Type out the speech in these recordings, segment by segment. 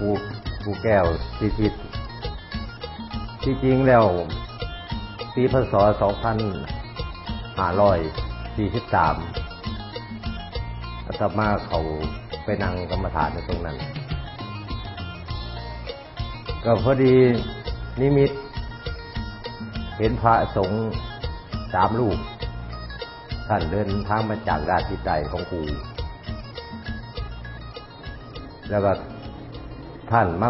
กูกูแก้วสีทิศที่จริงแล้วปีพศสองพันห้าร้อยสี่สิบสามอาตมาเขาไปนั่งกรรมฐานในตรงนั้น ก็พอดีนิมิต เห็นพระสงฆ์สามลูกท่านเดินทางมาจากราชทิใจของกูแล้วก็ ท่านมา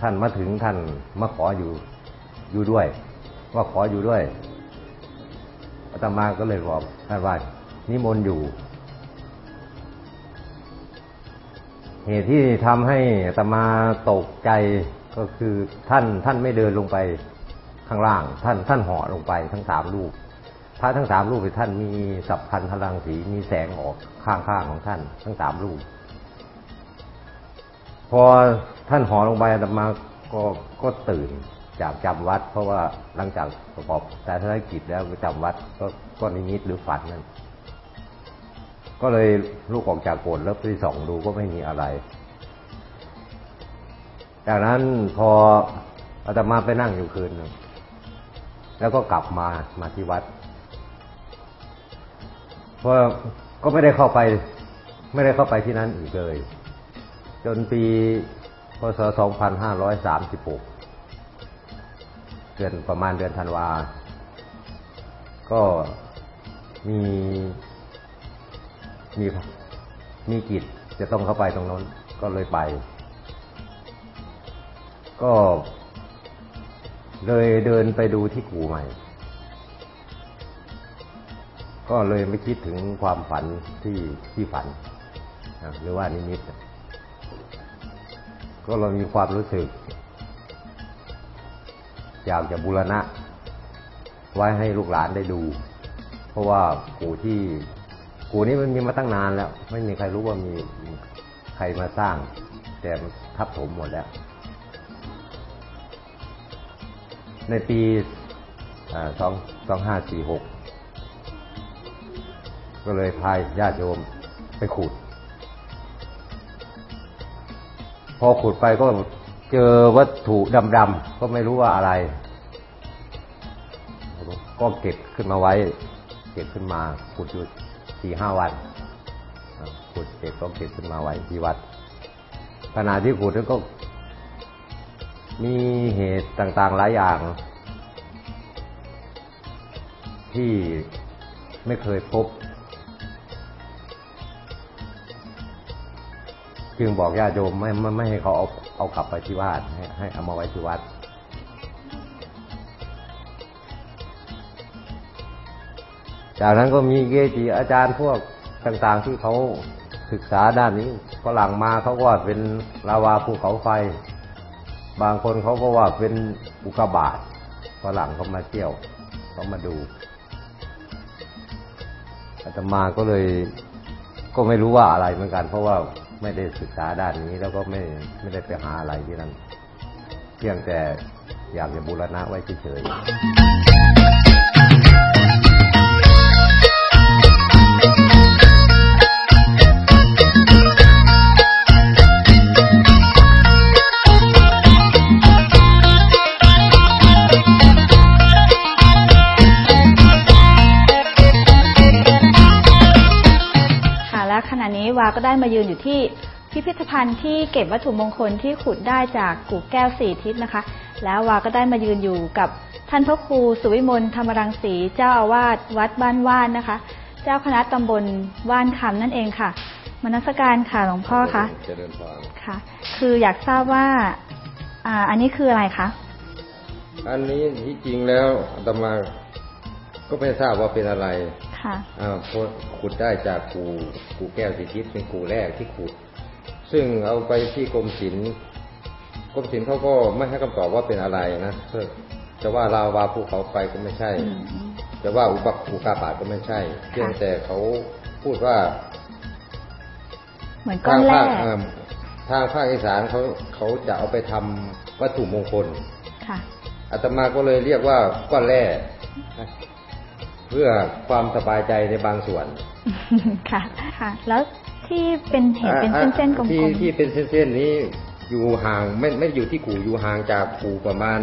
ท่านมาถึงท่านมาขออยู่อยู่ด้วย ว่าขออยู่ด้วยอาตมาก็เลยบอกท่านว่านิมนต์อยู่ เหตุที่ทำให้อาตมาตกใจก็คือท่านท่านไม่เดินลงไปข้างล่าง ท่านท่านห่อลงไปทั้งสามลูกพระทั้งสามลูกท่านมีสับพันธลังสีมีแสงออกข้างๆของท่าน ทั้งสามลูก พอท่านห่อลงไปอาตมาก็ก็ตื่นจากจำวัด เพราะว่าหลังจากประกอบแต่ธุรกิจแล้วไปจำวัดก็ก็นิมิตหรือฝันนั่นก็เลยลูกออกจากโกรธแล้วไปส่องดูก็ไม่มีอะไร จากนั้นพออาตมาไปนั่งอยู่คืนนึงแล้วก็กลับมามาที่วัดเพราะก็ไม่ได้เข้าไป ไม่ได้เข้าไปที่นั่นอีกเลย จนปีพศ 2536 เดือนประมาณเดือนธันวา ก็มีมีมีกิจจะต้องเข้าไปตรงนั้น ก็เลยไป ก็เลยเดินไปดูที่กูใหม่ ก็เลยไม่คิดถึงความฝันที่ที่ฝันนะหรือว่านิมิต ก็เรามีความรู้สึก อยากจะบูรณะ ไว้ให้ลูกหลานได้ดู เพราะว่ากูที่กูนี้มันมีมาตั้งนานแล้ว ไม่มีใครรู้ว่ามีใครมาสร้าง แต่ทับถมหมดแล้ว ในปีสองสองห้าสี่หกก็เลยพายญาติโยมไปขุด พอขุดไปก็เจอวัตถุดำๆก็ไม่รู้ว่าอะไร ก็เก็บขึ้นมาไว้ เก็บขึ้นมาขุดอยู่สี่ห้าวันขุดเก็บก็เก็บขึ้นมาไว้ที่วัดขณะที่ขุดนั้นก็ มีเหตุต่างๆหลายอย่าง ที่ไม่เคยพบ จึงบอกญาติโยมไม่ไม่ไม่ให้เขาเอาเอากลับไปที่วัดให้ให้เอามาไว้ที่วัด จากนั้นก็มีเกจิอาจารย์พวกต่างๆ ที่เขาศึกษาด้านนี้ฝรั่งมาเขาก็ว่าเป็นลาวาภูเขาไฟ บางคนเขาก็ว่าเป็นอุกกาบาตฝรั่งเขามาเที่ยวเขามาดูอาตมาก็เลยก็ไม่รู้ว่าอะไรเหมือนกัน เพราะว่า ไม่ได้ศึกษาด้านนี้แล้วก็ไม่ไม่ได้ไปหาอะไรที่นั่นเพียงแต่อยากจะบูรณะไว้เฉยๆ ได้มายืนอยู่ที่พิพิธภัณฑ์ที่เก็บวัตถุมงคลที่ขุดได้จากกู่แก้วสี่ทิศนะคะ แล้ววาก็ได้มายืนอยู่กับท่านพระครูสุวิมลธรรมรังสีเจ้าอาวาสวัดบ้านว่านนะคะ เจ้าคณะตำบลว่านคำนั่นเองค่ะมนัสการค่ะหลวงพ่อคะเจริญพรค่ะ คืออยากทราบว่าอ่า อันนี้คืออะไรคะอันนี้ที่จริงแล้วอาตมาก็ไม่ทราบว่าเป็นอะไร ค่ะอ่าพอขุดได้จากกูกูแก้วสีทิพย์เป็นกูแรกที่ขุด ซึ่งเอาไปที่กรมศิลป์กรมศิลป์เขาก็ไม่ให้คำตอบว่าเป็นอะไรนะเพื่อจะว่าลาวาภูเขาไฟก็ไม่ใช่อืมจะว่าอุปกอุกาบาตก็ไม่ใช่ เพียงแต่เขาพูดว่า เหมือนก้อทานงแร่ภาคเอ่อทางภาคอีสานเขาเขาจะเอาไปทำวัตถุมงคล ค่ะอาตมาก็เลยเรียกว่าก้อนแร่ เพื่อความสบายใจในบางส่วน ค่ะ ค่ะ แล้วที่เป็นเห็นเป็นเส้นๆกลที่มที่เป็นเส้นๆนี้อยู่ห่างไม่ไม่อยู่ที่กู่อยู่ห่างจากกู่ประมาณ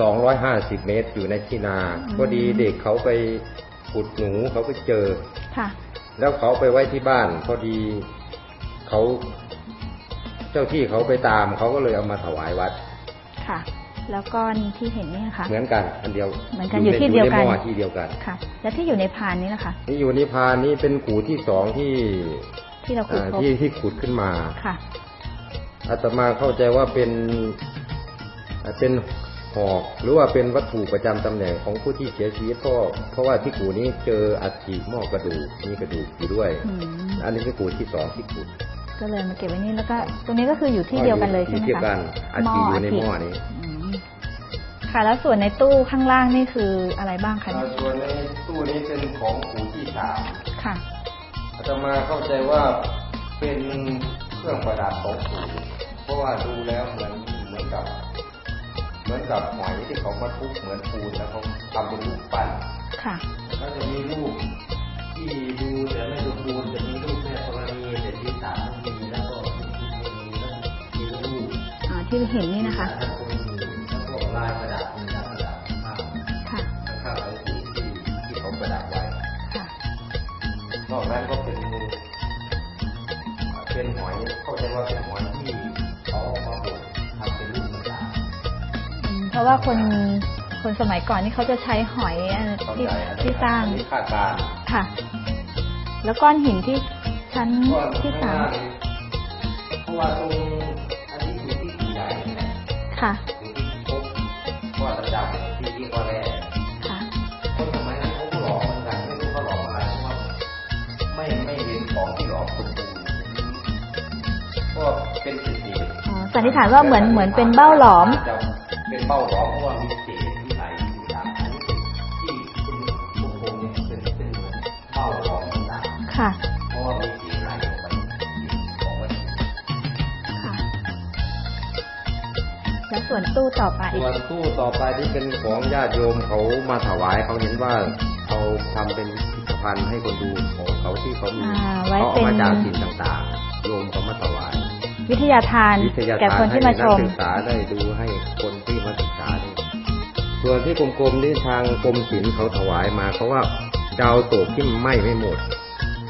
สองร้อยห้าสิบเมตรอยู่ในที่นาอืมพอดีเด็กเขาไปขุดหนูเขาไปเจอ ค่ะ แล้วเขาไปไว้ที่บ้าน พอดีเขาเจ้าที่เขาไปตามเขาก็เลยเอามาถวายวัด ค่ะ แล้วก้อนที่เห็นนี่นะคะเหมือนกันอันเดียวเหมือนกันอยู่ที่เดียวกันในหม้อที่เดียวกันค่ะ แล้วที่อยู่ในพานนี้นะคะนี่อยู่นิพพานนี่เป็นกูที่สองที่ที่เราขุดอ่าพบที่ที่ขุดขึ้นมาค่ะอาตมาเข้าใจว่าเป็นอ่าเป็นหอกหรือว่าเป็นวัตถุประจำตำแหน่งของผู้ที่เสียชีวิตเพราะเพราะว่าที่กูนี้เจออัฐิหม้อกระดูกมีกระดูกอยู่ด้วยอืมอันนี้เป็นกูที่สองที่ขุดก็เลยมาเก็บไว้นี่แล้วก็ ตรงนี้ก็คืออยู่ที่เดียวกันเลยใช่ไหมอยู่ที่เดียวกัคะนอัฐิอยู่ในหม้อนี้อืม ค่ะ แล้วส่วนในตู้ข้างล่างนี่คืออะไรบ้างคะอ่าส่วนในตู้นี้เป็นของกูที่สามค่ะอาตมาเข้าใจว่าเป็นเครื่องประดับของกูเพราะว่าดูแล้วเหมือนเหมือนกับ เหมือนกับหอยที่เขามาทุบเหมือนปูนแล้วเขาทำเป็นรูปปั้นค่ะแล้วจะมีรูปที่ดูแต่ไม่สมบูรณ์จะมีรูปแม่ธรณีแต่ที่สามไม่มีแล้วก็มีแล้วมีรูปอ่าที่เห็นนี่นะคะ เข้าใจว่าเป็นหอยที่เขาเอามาบดทำเป็นรูปประดับอืมเพราะว่าคนคนสมัยก่อนนี่เขาจะใช้หอยอันเข้าที่ใจอันนี้ที่สร้างอันนี้คาดการณ์ค่ะ แล้วก้อนหินที่ชั้นว่าที่ข้างหสาน้ามนี่เพราะว่าตรงอันนี้อยู่ที่ปีใหญ่เนี่ยค่ะอยู่ที่พบว่าระดับที่ที่ก็แร เป็นสิทธิ์อ๋อสันนิษฐานว่าเหมือนเหมือนเป็นเบ้าหลอมจะเป็นเบ้าหลอมเพราะว่ามีเศษที่ไหลอยู่ตามอันนี้ที่คุณคุณคงเนี่ยเป็นเป็นเหมือนเบ้าหลอมต่างค่ะๆเพราะว่ามีเศษไหลออกไปของวัตถุค่ะแล้วส่วนตู้ต่อไปส่วนตู้ต่อไปที่เป็นของญาติโยมเขามาถวายเขาเห็นว่าเขาทำเป็นพิพิธภัณฑ์ให้คนดูของเขาที่เขามีอ่าไว้เขาเป็นเอามาจากสิ่งต่างๆโยมเขามาถวาย วิทยาทานวิทยาแก่ทานคนให้ที่มาชนักมศึกษาได้ดูให้คนที่มาศึกษาดูส่วนที่กลมๆนี่ทางกรมศิลป์เขาถวายมาเพราะว่าดาวตกที่ไหม้ไม่หมด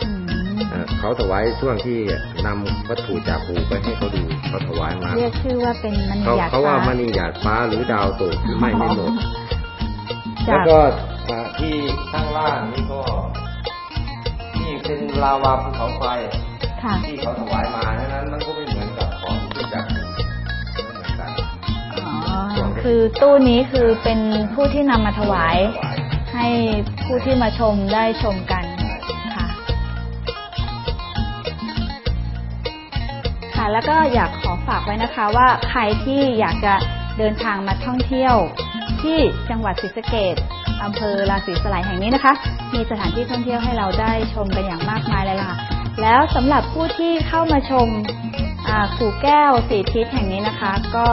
อืมเอ่อเขาถวายช่วงที่นำวัตถุจากภูไปให้เขาดูเขาถวายมาเรียกชื่อว่าเป็นมณีเขาหยาดเขาว่าฟ้ามณีหยาดฟ้าหรือดาวตกที่ไหม้ไม่หมดจาแล้วกก็อ่าที่ข้างล่างนี่ก็นี่เป็นลาวาภูเขาไฟค่ะที่เขาถวายมาดังนั้นมันก็ คือตู้นี้คือเป็นผู้ที่นำมาถวาย ให้ผู้ที่มาชมได้ชมกันค่ะ ค่ะ แล้วก็อยากขอฝากไว้นะคะว่าใครที่อยากจะเดินทางมาท่องเที่ยวที่จังหวัดศรีสะเกดอำเภอราศีสลายแห่งนี้นะคะ มีสถานที่ท่องเที่ยวให้เราได้ชมกันอย่างมากมายเลยล่ะ แล้วสำหรับผู้ที่เข้ามาชมขู่แก้วสีทิศแห่งนี้นะคะ ก็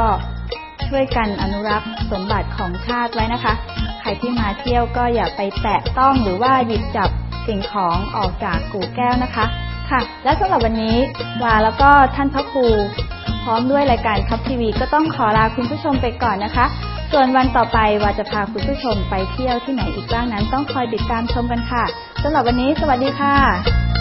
ช่วยกันอนุรักษ์สมบัติของชาติไว้นะคะ ใครที่มาเที่ยวก็อย่าไปแตะต้องหรือว่าหยิบจับสิ่งของออกจากกู่แก้วนะคะ ค่ะ และสำหรับวันนี้วาแล้วก็ท่านพระครูพร้อมด้วยรายการคับทีวีก็ต้องขอลาคุณผู้ชมไปก่อนนะคะ ส่วนวันต่อไปวาจะพาคุณผู้ชมไปเที่ยวที่ไหนอีกบ้างนั้น ต้องคอยติดตามชมกันค่ะสำหรับวันนี้ สวัสดีค่ะ